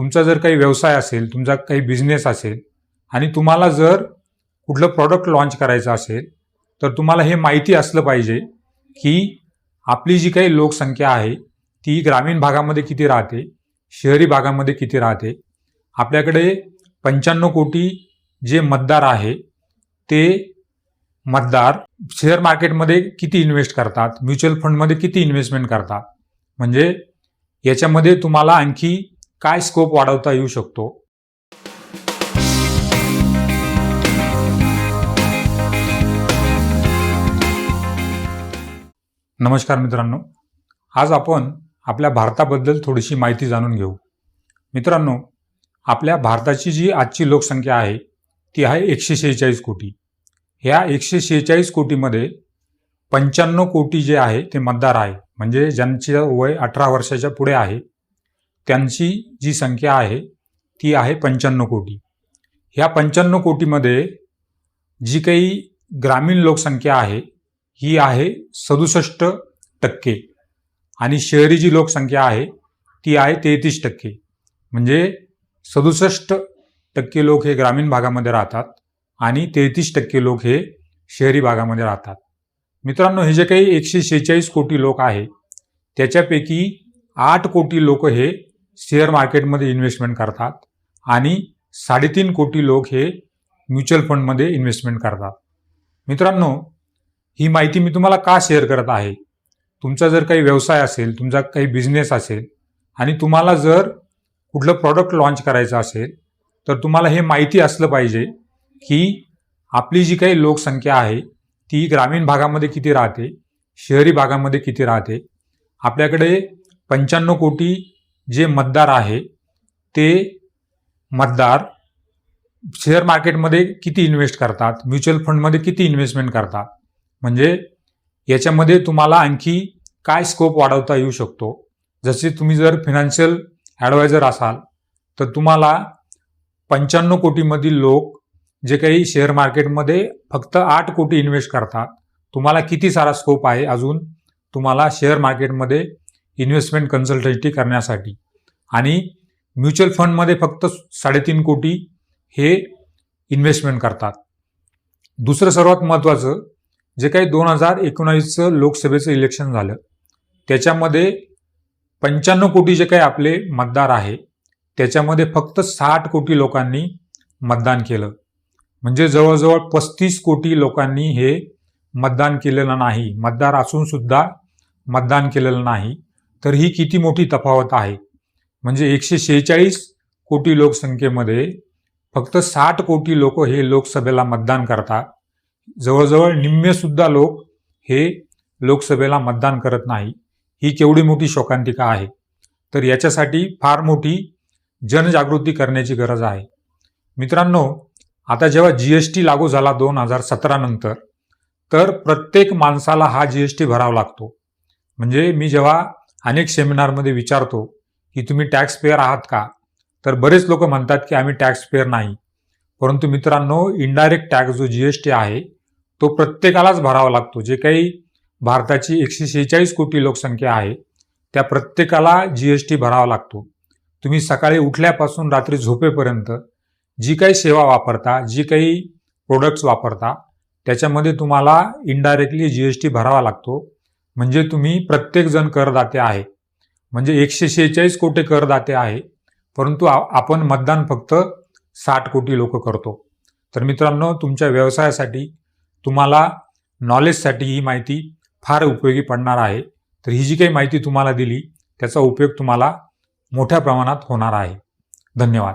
तुमचा जर काही व्यवसाय असेल तुमचा काही बिझनेस असेल आणि तुम्हाला जर कुठलं प्रॉडक्ट लॉन्च करायचं असेल तर तुम्हाला हे माहिती असलं पाहिजे की आपली जी काही लोकसंख्या आहे ती ग्रामीण भागामध्ये किती राहते शहरी भागामध्ये किती राहते. आपल्याकडे पंच्याण्णव कोटी जे मतदार आहे ते मतदार शेअर मार्केटमध्ये किती इन्व्हेस्ट करतात म्युच्युअल फंडमध्ये किती इन्व्हेस्टमेंट करतात. म्हणजे याच्यामध्ये तुम्हाला आणखी काय स्कोप वाढवता येऊ शकतो? नमस्कार मित्रांनो. आज आपण आपल्या भारताबद्दल थोडीशी माहिती जाणून घेऊ. मित्रांनो आपल्या भारताची जी आजची लोकसंख्या आहे ती आहे एकशे शेहेचाळीस कोटी. ह्या एकशे शेहेचाळीस कोटीमध्ये पंच्याण्णव कोटी जे आहे ते मतदार आहे. म्हणजे ज्यांचे वय अठरा वर्षाच्या पुढे आहे त्यांची जी संख्या आहे ती आहे पंच्याण्णव कोटी. ह्या पंच्याण्णव कोटीमध्ये जी काही ग्रामीण लोकसंख्या आहे ही आहे सदुसष्ट टक्के. आणि शहरी जी लोकसंख्या आहे ती आहे तेहतीस टक्के. म्हणजे सदुसष्ट टक्के लोक हे ग्रामीण भागामध्ये राहतात आणि तेहतीस टक्के लोक हे शहरी भागामध्ये राहतात. मित्रांनो हे जे काही एकशे शेहेचाळीस कोटी लोक आहे त्याच्यापैकी आठ कोटी लोक हे शेअर मार्केटमध्ये इन्व्हेस्टमेंट करतात आणि साडेतीन कोटी लोक हे म्युच्युअल फंडमध्ये इन्व्हेस्टमेंट करतात. मित्रांनो ही माहिती मी तुम्हाला का शेअर करत आहे? तुमचा जर काही व्यवसाय असेल तुमचा काही बिझनेस असेल आणि तुम्हाला जर कुठलं प्रॉडक्ट लॉन्च करायचं असेल तर तुम्हाला हे माहिती असलं पाहिजे की आपली जी काही लोकसंख्या आहे ती ग्रामीण भागामध्ये किती राहते शहरी भागामध्ये किती राहते? आपल्याकडे पंच्याण्णव कोटी जे मतदार आहे ते मतदार शेअर मार्केटमध्ये किती इन्व्हेस्ट करतात म्युच्युअल फंडमध्ये किती इन्व्हेस्टमेंट करतात? म्हणजे याच्यामध्ये तुम्हाला आणखी काय स्कोप वाढवता येऊ शकतो? जसे तुम्ही जर फिनान्शियल ॲडवायझर असाल तर तुम्हाला पंच्याण्णव कोटीमधील लोक जे काही शेअर मार्केटमध्ये फक्त आठ कोटी इन्व्हेस्ट करतात. तुम्हाला किती सारा स्कोप आहे अजून? तुम्हाला शेअर मार्केटमध्ये इन्व्हेस्टमेंट कन्सल्टंटी करण्यासाठी. आणि म्युच्युअल फंडमध्ये फक्त साडेतीन कोटी हे इन्व्हेस्टमेंट करतात. दुसरं सर्वात महत्त्वाचं जे काही दोन हजार एकोणावीसचं लोकसभेचं इलेक्शन झालं त्याच्यामध्ये पंच्याण्णव कोटी जे काही आपले मतदार आहे त्याच्यामध्ये फक्त साठ कोटी लोकांनी मतदान केलं. म्हणजे जवळजवळ पस्तीस कोटी लोकांनी हे मतदान केलेलं नाही. मतदार असूनसुद्धा मतदान केलेलं नाही. तर ही किती मोठी तफावत आहे? म्हणजे एकशे शेहेचाळीस कोटी लोकसंख्येमध्ये फक्त साठ कोटी लोक हे लोकसभेला मतदान करतात. जवळजवळ निम्मेसुद्धा लोक हे लोकसभेला मतदान करत नाही. ही केवढी मोठी शोकांतिका आहे. तर याच्यासाठी फार मोठी जनजागृती करण्याची गरज आहे. मित्रांनो आता जेव्हा जी एस टी लागू झाला दोन हजार सतरा नंतर तर प्रत्येक माणसाला हा जी एस टी भरावा लागतो. म्हणजे मी जेव्हा अनेक सेमिनारमध्ये विचारतो की तुम्ही टॅक्स पेअर आहात का? तर बरेच लोक म्हणतात की आम्ही टॅक्स पेअर नाही. परंतु मित्रांनो इनडायरेक्ट टॅक्स जो जी एस टी आहे तो प्रत्येकालाच भरावा लागतो. जे काही भारताची एकशे शेहेचाळीस कोटी लोकसंख्या आहे त्या प्रत्येकाला जी एस टी भरावा लागतो. तुम्ही सकाळी उठल्यापासून रात्री झोपेपर्यंत जी काही सेवा वापरता जी काही प्रोडक्ट्स वापरता त्याच्यामध्ये तुम्हाला इनडायरेक्टली जी एस टी भरावा लागतो. म्हणजे तुम्ही प्रत्येकजण करदाते आहे. म्हणजे एकशे शेहेचाळीस कोटी करदाते आहे. परंतु आपण मतदान फक्त साठ कोटी लोक करतो. तर मित्रांनो तुमच्या व्यवसायासाठी तुम्हाला नॉलेजसाठी ही माहिती फार उपयोगी पडणार आहे. तर ही जी काही माहिती तुम्हाला दिली त्याचा उपयोग तुम्हाला मोठ्या प्रमाणात होणार आहे. धन्यवाद.